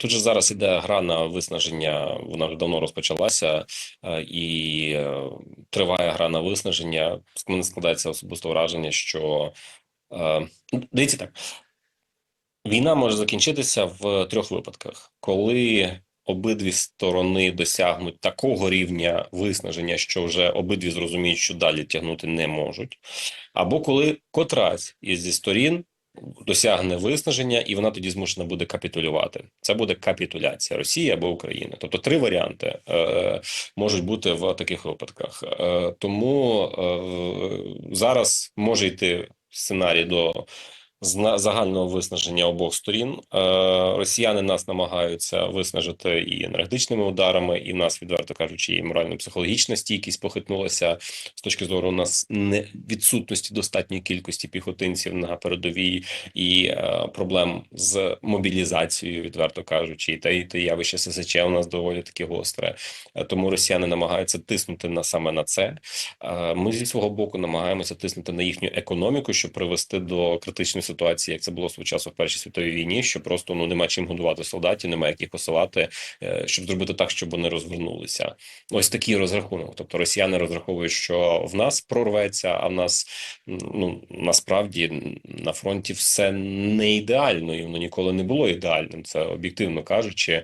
Тут же зараз іде гра на виснаження. Вона вже давно розпочалася, е, і е, триває гра на виснаження. З мене складається особисто враження, що е, дивіться так. Війна може закінчитися в трьох випадках, коли обидві сторони досягнуть такого рівня виснаження, що вже обидві зрозуміють, що далі тягнути не можуть, або коли котрась із зі сторін досягне виснаження, і вона тоді змушена буде капітулювати. Це буде капітуляція Росії або України. Тобто три варіанти е, можуть бути в таких випадках. Е, тому е, зараз може йти сценарій до загального виснаження обох сторін. Е, росіяни нас намагаються виснажити і енергетичними ударами, і нас, відверто кажучи, і морально-психологічна стійкість похитнулася з точки зору у нас не відсутності достатньої кількості піхотинців на передовій і е, проблем з мобілізацією, відверто кажучи, та й те явище ССЧ у нас доволі таки гостре. Е, Тому росіяни намагаються тиснути на саме на це. Ми зі свого боку намагаємося тиснути на їхню економіку, щоб привести до критичної ситуації, як це було свого часу в Першій світовій війні, що просто ну нема чим годувати солдатів, немає яких посилати, е, щоб зробити так, щоб вони розвернулися. Ось такий розрахунок. Тобто росіяни розраховують, що в нас прорветься, а в нас ну насправді на фронті все не ідеально, і воно ніколи не було ідеальним. Це об'єктивно кажучи.